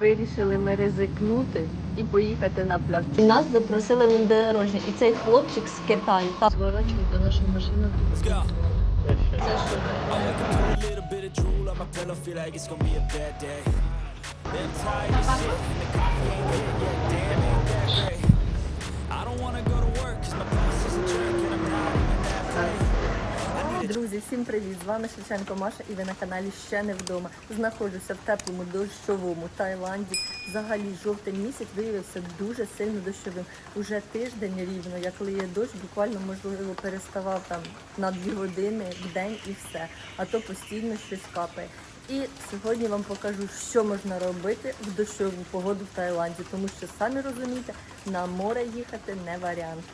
Вирішили ми ризикнути і поїхати на пляж. І нас запросили на дорожні. І цей хлопчик з Китаю. Та зворачують до нашої машини. Це що? Друзі, всім привіт! З вами Шевченко Маша і ви на каналі Ще не вдома. Знаходжуся в теплому дощовому Таїланді. Взагалі жовтень місяць виявився дуже сильно дощовим. Уже тиждень рівно, як лиє дощ, буквально можливо переставав там на дві години в день і все. А то постійно щось капає. І сьогодні вам покажу, що можна робити в дощову погоду в Таїланді, тому що самі розумієте, на море їхати не варіант.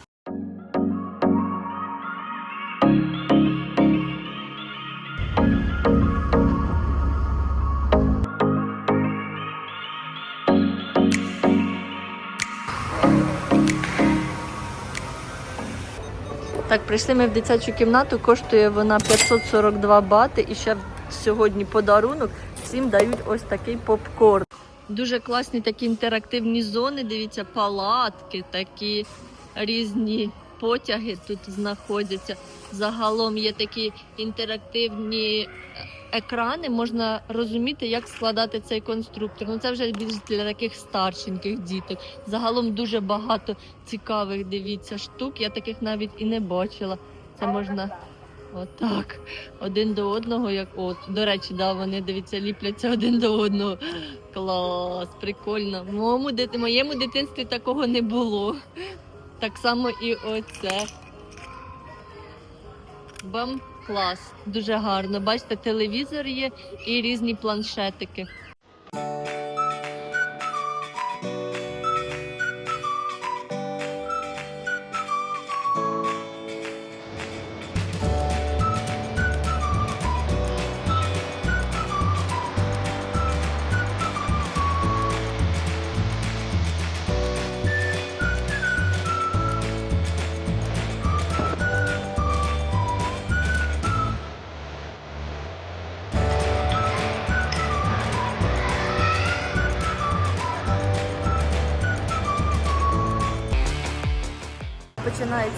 Прийшли ми в дитячу кімнату, коштує вона 542 бати і ще сьогодні подарунок всім дають ось такий попкорн. Дуже класні такі інтерактивні зони. Дивіться, палатки, такі різні потяги тут знаходяться. Загалом є такі інтерактивні екрани, можна розуміти, як складати цей конструктор. Ну це вже більш для таких старшеньких діток. Загалом дуже багато цікавих, дивіться, штук. Я таких навіть і не бачила. Це можна отак, один до одного, як от. До речі, да, вони дивіться, ліпляться один до одного. Клас, прикольно. Моєму, дит- моєму дитинстві такого не було. Так само і оце. Бам, клас, дуже гарно. Бачите, телевізор є і різні планшетики.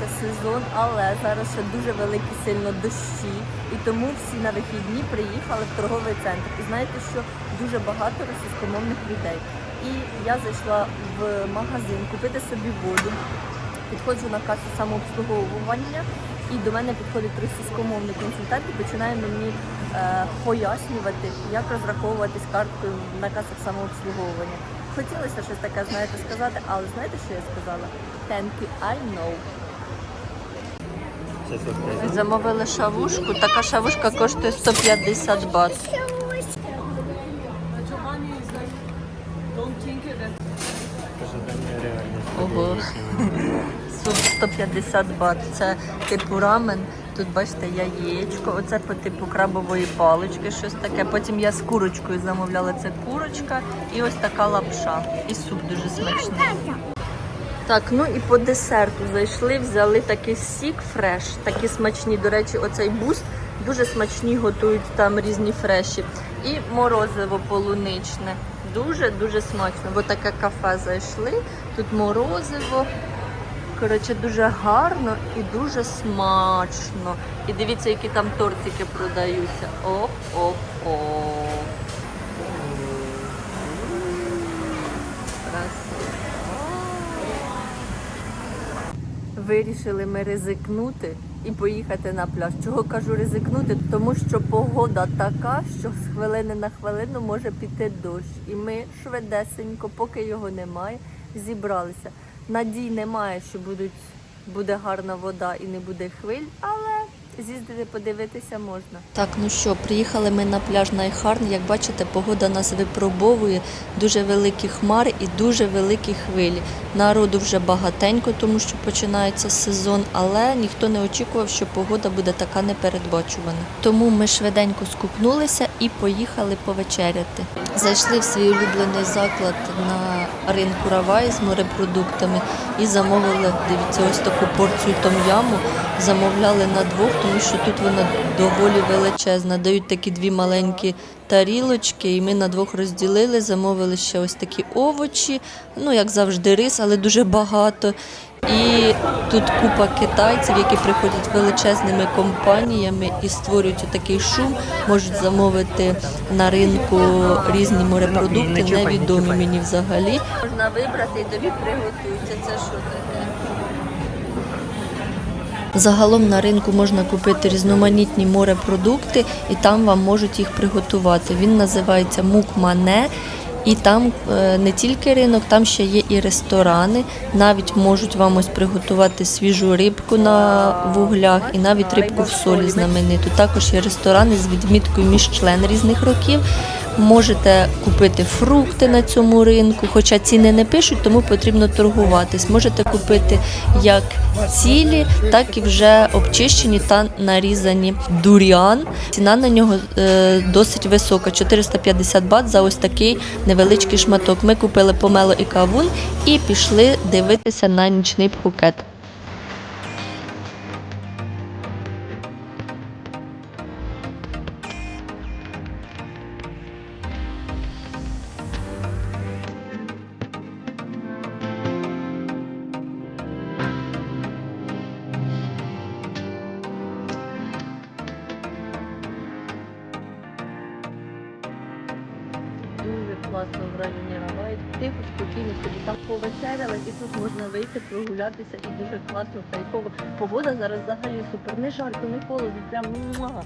Починається сезон, але зараз ще дуже великі сильно дощі, і тому всі на вихідні приїхали в торговий центр. І знаєте, що дуже багато російськомовних людей. І я зайшла в магазин купити собі воду. Підходжу на касу самообслуговування, і до мене підходить російськомовний консультант і починає мені е, пояснювати, як розраховуватись карткою на касах самообслуговування. Хотілося щось таке, знаєте, сказати, але знаєте, що я сказала? Thank you, I know. Замовили шавушку. Така шавушка коштує 150 бат. Ого. Суп 150 бат. Це типу рамен. Тут бачите яєчко. Оце по типу крабової палички, щось таке. Потім я з курочкою замовляла це курочка і ось така лапша. І суп дуже смачний. Так, ну і по десерту зайшли, взяли такий сік фреш, такі смачні. До речі, оцей буст дуже смачні готують там різні фреші. І морозиво полуничне. Дуже-дуже смачно. Бо таке кафе зайшли. Тут морозиво. Коротше, дуже гарно і дуже смачно. І дивіться, які там тортики продаються. Оп-оп-оп. Вирішили ми ризикнути і поїхати на пляж. Чого кажу ризикнути? Тому що погода така, що з хвилини на хвилину може піти дощ. І ми швидесенько, поки його немає, зібралися. Надій немає, що будуть, буде гарна вода і не буде хвиль, але з'їздити подивитися можна. Так, ну що, приїхали ми на пляж Найхарн. Як бачите, погода нас випробовує. Дуже великі хмари і дуже великі хвилі. Народу вже багатенько, тому що починається сезон, але ніхто не очікував, що погода буде така непередбачувана. Тому ми швиденько скупнулися і поїхали повечеряти. Зайшли в свій улюблений заклад на ринку Равай з морепродуктами і замовили, дивіться, ось таку порцію том'яму. Замовляли на двох, тому що тут вона доволі величезна. Дають такі дві маленькі тарілочки, і ми на двох розділили, замовили ще ось такі овочі, ну як завжди, рис, але дуже багато. І тут купа китайців, які приходять величезними компаніями і створюють такий шум, можуть замовити на ринку різні морепродукти, невідомі мені взагалі. Можна вибрати і тобі приготуються. Це що таке? Загалом на ринку можна купити різноманітні морепродукти, і там вам можуть їх приготувати. Він називається Мукмане. І там е, не тільки ринок, там ще є і ресторани. Навіть можуть вам ось приготувати свіжу рибку на вуглях, і навіть рибку в солі знамениту. Також є ресторани з відміткою міжчлен різних років. Можете купити фрукти на цьому ринку, хоча ціни не пишуть, тому потрібно торгуватись. Можете купити як цілі, так і вже обчищені та нарізані дуріан. Ціна на нього е, досить висока 450 бат за ось такий невеличкий шматок. Ми купили помело і кавун і пішли дивитися на нічний пхукет. Дуже класно в. Тихо, спокійно собі там повечеряли і тут можна вийти, прогулятися і дуже класно, кайфово. Погода зараз взагалі супер. Не жарко, не холодно, прям муа.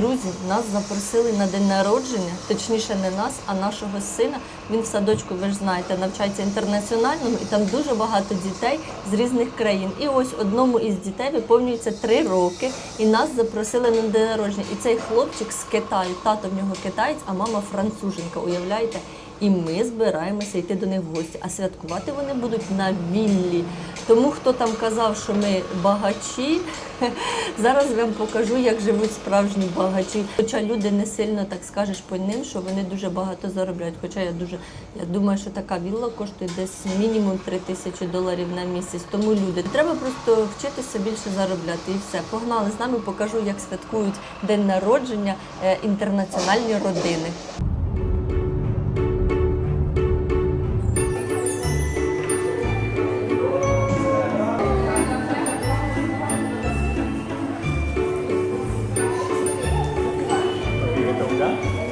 Друзі, нас запросили на день народження, точніше не нас, а нашого сина. Він в садочку, ви ж знаєте, навчається інтернаціональному, і там дуже багато дітей з різних країн. І ось одному із дітей виповнюється три роки, і нас запросили на день народження. І цей хлопчик з Китаю, тато в нього китаєць, а мама француженка. Уявляєте? І ми збираємося йти до них в гості. А святкувати вони будуть на віллі. Тому хто там казав, що ми багачі, зараз я вам покажу, як живуть справжні багачі. Хоча люди не сильно так скажеш по ним, що вони дуже багато заробляють. Хоча я дуже я думаю, що така вілла коштує десь мінімум 3 тисячі доларів на місяць. Тому люди треба просто вчитися більше заробляти. І все. Погнали з нами, покажу, як святкують день народження е, інтернаціональні родини. Так,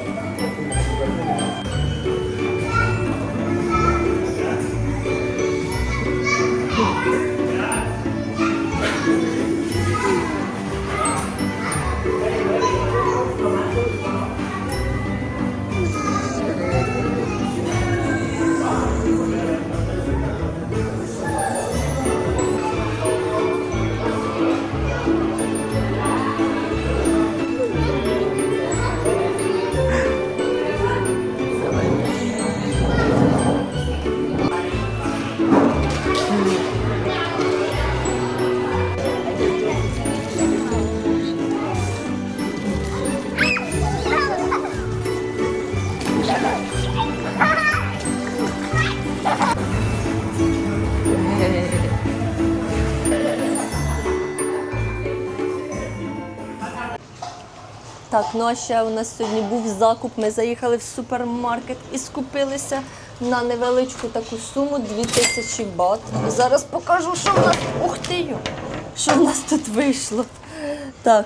ну а ще у нас сьогодні був закуп. Ми заїхали в супермаркет і скупилися на невеличку таку суму 2000 бат. Зараз покажу, що в нас. Ух ти! Що в нас тут вийшло. Так,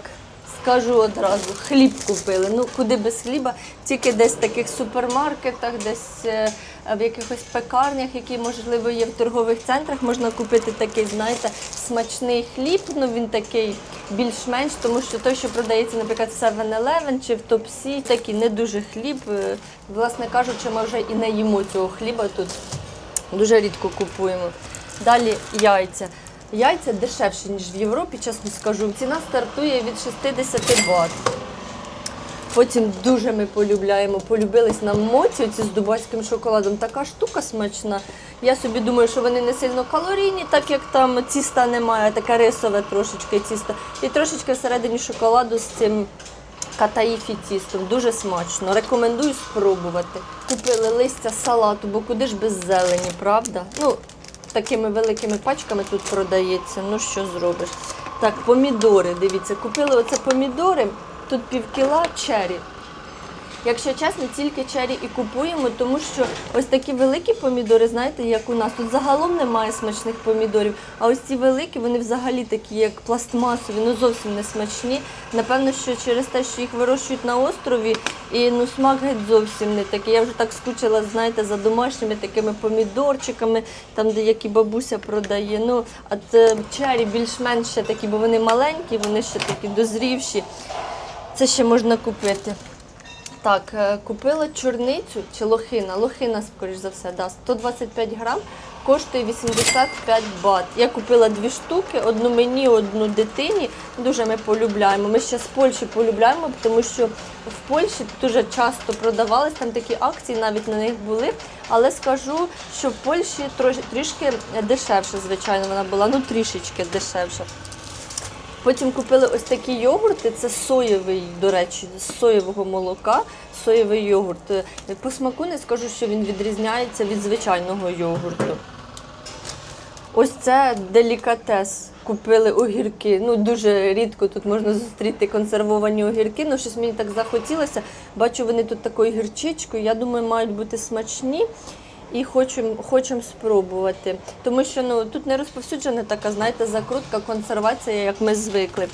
скажу одразу, хліб купили. Ну, куди без хліба, тільки десь в таких супермаркетах, десь е, в якихось пекарнях, які, можливо, є в торгових центрах, можна купити такий, знаєте, смачний хліб. Ну він такий більш-менш, тому що той, що продається, наприклад, в 7-Eleven чи в Топсі, такий не дуже хліб. Е, Власне кажучи, ми вже і не їмо цього хліба тут. Дуже рідко купуємо. Далі яйця. Яйця дешевші, ніж в Європі, чесно скажу. Ціна стартує від 60 бат. Потім дуже ми полюбляємо, полюбились нам моці оці з дубайським шоколадом. Така штука смачна. Я собі думаю, що вони не сильно калорійні, так як там тіста немає, таке рисове трошечки тісто. І трошечки всередині шоколаду з цим катаїфі тістом. Дуже смачно. Рекомендую спробувати. Купили листя салату, бо куди ж без зелені, правда? Ну, такими великими пачками тут продається. Ну що зробиш? Так, помідори, дивіться, купили оце помідори, тут пів кіла чері. Якщо чесно, тільки чері і купуємо, тому що ось такі великі помідори, знаєте, як у нас. Тут загалом немає смачних помідорів. А ось ці великі, вони взагалі такі, як пластмасові, ну зовсім не смачні. Напевно, що через те, що їх вирощують на острові, і ну смак геть зовсім не такий. Я вже так скучила, знаєте, за домашніми такими помідорчиками, там, де які бабуся продає. Ну, а чері більш-менш ще такі, бо вони маленькі, вони ще такі дозрівші. Це ще можна купити. Так, е, купила чорницю чи лохина. Лохина, скоріш за все, да, 125 грам, коштує 85 бат. Я купила дві штуки, одну мені, одну дитині. Дуже ми полюбляємо. Ми ще з Польщі полюбляємо, тому що в Польщі дуже часто продавались, там такі акції навіть на них були. Але скажу, що в Польщі трішки дешевше, звичайно, вона була, ну трішечки дешевше. Потім купили ось такі йогурти. Це соєвий, до речі, з соєвого молока. Соєвий йогурт. Е, По смаку не скажу, що він відрізняється від звичайного йогурту. Ось це делікатес. Купили огірки. Ну дуже рідко тут можна зустріти консервовані огірки. Ну щось мені так захотілося. Бачу, вони тут такою гірчичкою. Я думаю, мають бути смачні. І хочемо хочем спробувати. Тому що ну тут не розповсюджена така, знаєте, закрутка, консервація, як ми звикли.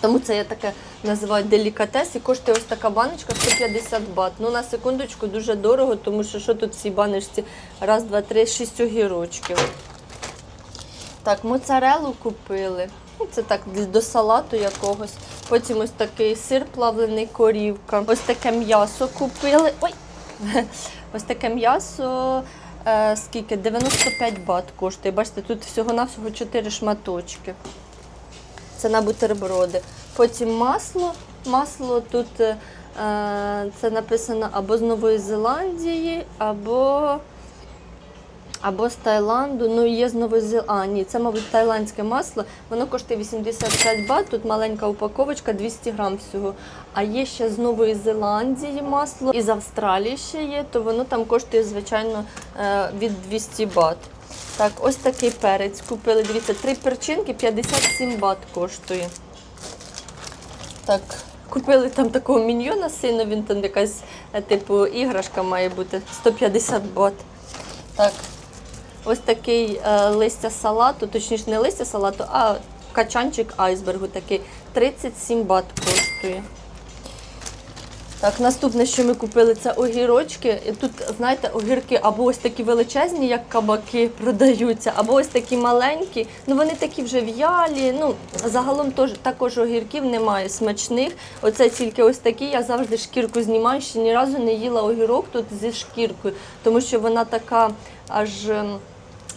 Тому це я таке називаю делікатес і коштує ось така баночка 150 бат. Ну на секундочку дуже дорого, тому що що тут в цій баночці? Раз, два, три, шість огірочків. Так, моцарелу купили. Ну, Це так до салату якогось. Потім ось такий сир плавлений корівка. Ось таке м'ясо купили. Ой! Ось таке м'ясо. е, Скільки? 95 бат коштує. Бачите, тут всього-навсього 4 шматочки. Це на бутерброди. Потім масло. Масло тут е, це написано або з Нової Зеландії, або, або з Таїланду. Ну, є з Нової Зеландії. А, ні, це, мабуть, тайландське масло. Воно коштує 85 бат. Тут маленька упаковочка, 200 грам всього. А є ще з Нової Зеландії масло, і з Австралії ще є, то воно там коштує, звичайно, е, від 200 бат. Так, ось такий перець купили. Дивіться, три перчинки 57 бат коштує. Так, купили там такого міньйона сину, він там якась, е, типу, іграшка має бути 150 бат. Так, ось такий е, листя салату, точніше не листя салату, а качанчик айсбергу такий 37 бат коштує. Так, наступне, що ми купили, це огірочки. І тут, знаєте, огірки або ось такі величезні, як кабаки, продаються, або ось такі маленькі. Ну вони такі вже в'ялі. Ну, загалом тож, також огірків немає смачних. Оце тільки ось такі. Я завжди шкірку знімаю. Ще ні разу не їла огірок тут зі шкіркою, тому що вона така аж.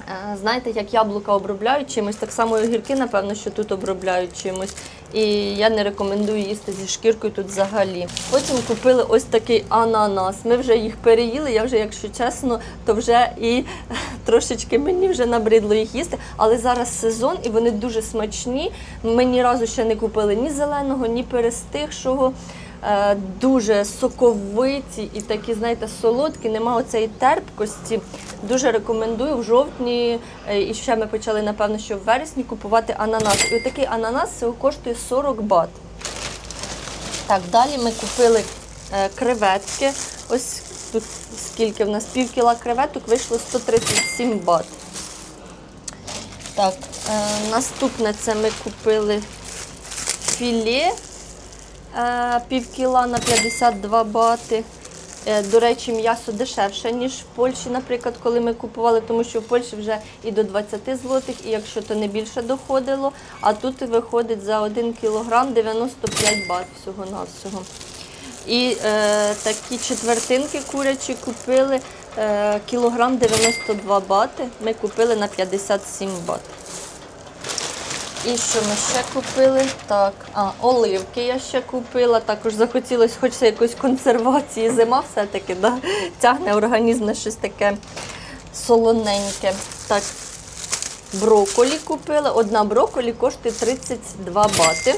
Е, Знаєте, як яблука обробляють чимось, так само і огірки, напевно, що тут обробляють чимось. І я не рекомендую їсти зі шкіркою тут взагалі. Потім купили ось такий ананас. Ми вже їх переїли. Я вже, якщо чесно, то вже і трошечки мені вже набридло їх їсти. Але зараз сезон і вони дуже смачні. Ми ні разу ще не купили ні зеленого, ні перестигшого. Е, Дуже соковиті і такі, знаєте, солодкі, нема оцеї терпкості. Дуже рекомендую в жовтні е, і ще ми почали, напевно, що в вересні купувати ананас. І отакий ананас коштує 40 бат. Так, далі ми купили е, креветки. Ось тут скільки в нас пів кіла креветок вийшло 137 бат. Так, наступне це ми купили філе е, пів кіла на 52 бати. Е, До речі, м'ясо дешевше, ніж в Польщі, наприклад, коли ми купували, тому що в Польщі вже і до 20 злотих, і якщо то не більше доходило, а тут виходить за 1 кілограм 95 бат всього-навсього. І е, такі четвертинки курячі купили е, кілограм 92 бати. Ми купили на 57 бат. І що ми ще купили? Так, а, оливки я ще купила. Також захотілося хочеться якоїсь консервації. Зима все-таки да? тягне організм на щось таке солоненьке. Так, броколі купила. Одна броколі коштує 32 бати.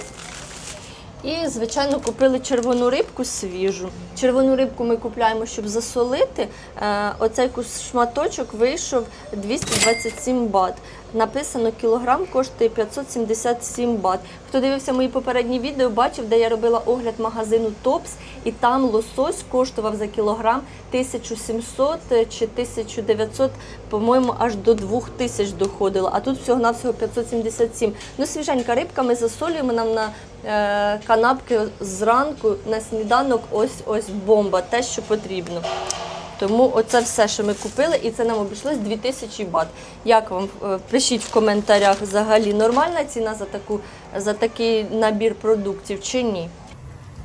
І, звичайно, купили червону рибку свіжу. Червону рибку ми купляємо, щоб засолити. Е, Оцей шматочок вийшов 227 бат. Написано, кілограм коштує 577 бат. Хто дивився мої попередні відео, бачив, де я робила огляд магазину Топс, і там лосось коштував за кілограм 1700 чи 1900, по-моєму, аж до 2000 доходило. А тут всього-навсього 577. Ну, свіженька рибка, ми засолюємо нам на е, канапки зранку на сніданок. Ось ось бомба, те, що потрібно. Тому оце все, що ми купили, і це нам обійшлось 2000 бат. Як вам Е, пишіть в коментарях взагалі нормальна ціна за таку за такий набір продуктів чи ні?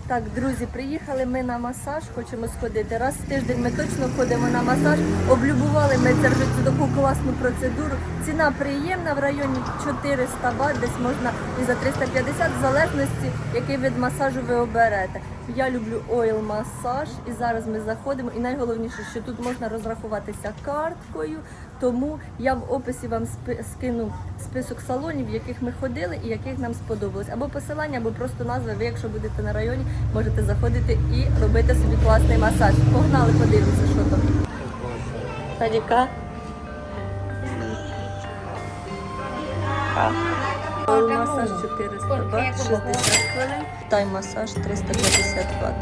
Так, друзі, приїхали ми на масаж, хочемо сходити. Раз в тиждень ми точно ходимо на масаж. Облюбували ми це цю таку класну процедуру. Ціна приємна в районі 400 бат, десь можна і за 350, в залежності, який вид масажу ви оберете. Я люблю ойл масаж, і зараз ми заходимо. І найголовніше, що тут можна розрахуватися карткою. Тому я в описі вам скину список салонів, в яких ми ходили і яких нам сподобалось. Або посилання, або просто назви. Ви, якщо будете на районі, можете заходити і робити собі класний масаж. Погнали, подивимося, що там. Таріка. Масаж 400 бат, 60 хвилин. Тай-масаж 350 бат.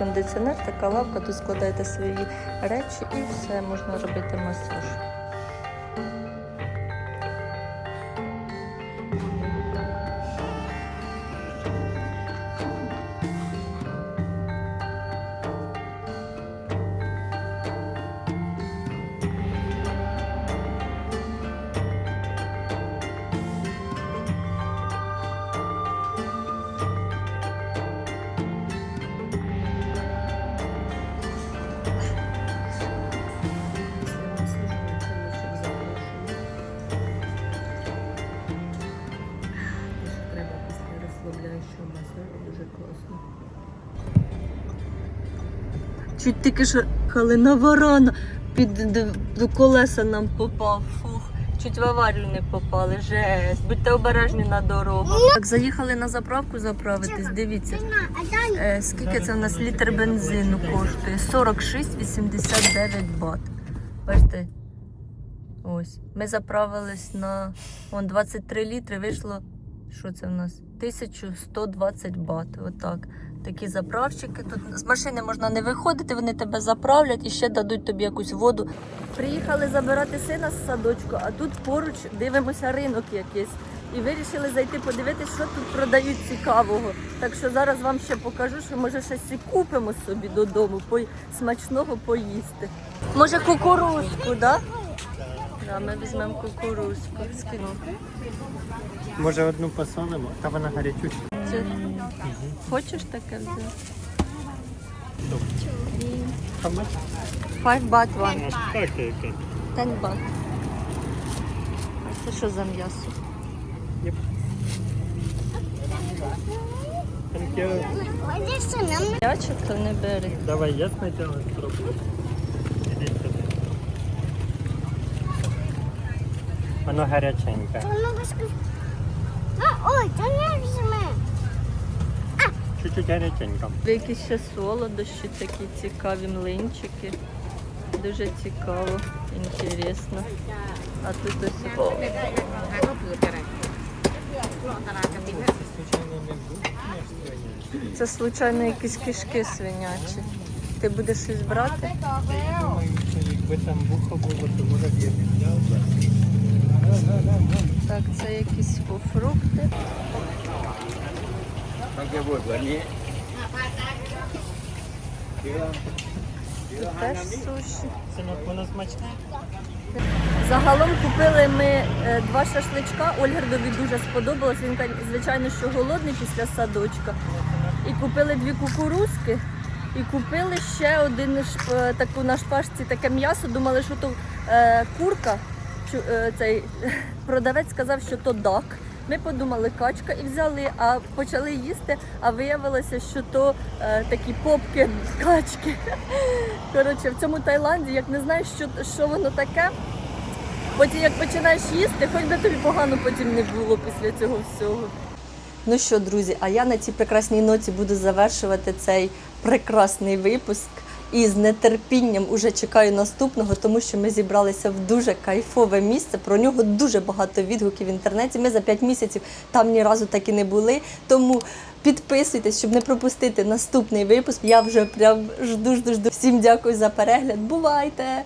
Кондиціонер, така лавка, тут складаєте свої речі і все, можна робити масаж. Чуть тільки що калина варана під до колеса нам попав. Фух. Чуть в аварію не попали. Жесть. Будьте обережні на дорогах. Так, заїхали на заправку заправитись. Дивіться. Е, скільки це у нас літр бензину коштує? 46,89 бат. Бачите? Ось. Ми заправились на вон, 23 літри, вийшло. Що це в нас? 1120 бат. Отак. Такі заправщики. Тут з машини можна не виходити, вони тебе заправлять і ще дадуть тобі якусь воду. Приїхали забирати сина з садочку, а тут поруч дивимося ринок якийсь. І вирішили зайти подивитися, що тут продають цікавого. Так що зараз вам ще покажу, що може щось і купимо собі додому, смачного поїсти. Може кукурузку, так? Да? Да, ми візьмемо кукурузку. Скину. Може одну посолимо, та вона гарячуча. Це... Хочеш таке взяти? How much? Five baht one. Окей, окей. Ten baht. А це що за м'ясо? Thank you. Ячок, то не бери. Давай я спочатку спробую. Воно гаряченьке. Ой, то не візьме. Чуть-чуть гаряченьке. Якісь ще солодощі такі цікаві млинчики. Дуже цікаво, інтересно. А тут ось о, це случайно якісь кишки свинячі. Ти будеш щось брати? Я думаю, що якби там вухо було, то може б я не взяв. Так, це якісь фрукти. Тут теж суші. Загалом купили ми е, два шашличка. Ольгердові дуже сподобалось. Він, звичайно, що голодний після садочка. і купили дві кукурузки. І купили ще один е, таку на шпажці таке м'ясо. Думали, що то е, курка. Е, цей продавець сказав, що то дак. Ми подумали качка і взяли, а почали їсти, а виявилося, що то е, такі попки качки. Коротше, в цьому Таїланді, як не знаєш, що, що воно таке, потім як починаєш їсти, хоч би тобі погано потім не було після цього всього. Ну що, друзі, а я на цій прекрасній ноті буду завершувати цей прекрасний випуск. І з нетерпінням уже чекаю наступного, тому що ми зібралися в дуже кайфове місце. Про нього дуже багато відгуків в інтернеті. Ми за 5 місяців там ні разу так і не були. Тому підписуйтесь, щоб не пропустити наступний випуск. Я вже прям жду, жду, жду. Всім дякую за перегляд. Бувайте!